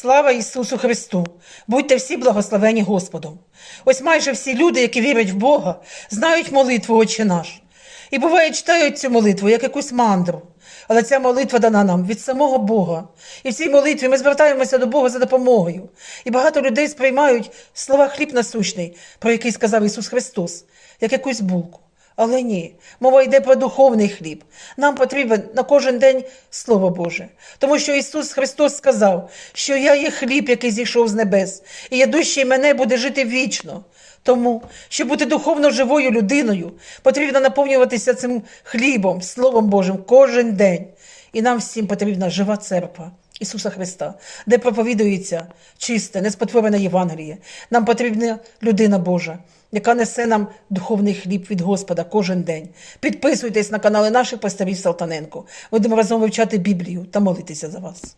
Слава Ісусу Христу! Будьте всі благословені Господом. Ось майже всі люди, які вірять в Бога, знають молитву Отче наш. І буває, читають цю молитву як якусь мандру. Але ця молитва дана нам від самого Бога. І в цій молитві ми звертаємося до Бога за допомогою. І багато людей сприймають слова хліб насущний, про який сказав Ісус Христос, як якусь булку. Але ні, мова йде про духовний хліб. Нам потрібен на кожен день Слово Боже. Тому що Ісус Христос сказав, що я є хліб, який зійшов з небес, і ядущий мене буде жити вічно. Тому, щоб бути духовно живою людиною, потрібно наповнюватися цим хлібом, Словом Божим кожен день. І нам всім потрібна жива церква. Ісуса Христа, де проповідується чисте, неспотворене Євангеліє. Нам потрібна людина Божа, яка несе нам духовний хліб від Господа кожен день. Підписуйтесь на канали наших пасторів Салтаненко. Будемо разом вивчати Біблію та молитися за вас.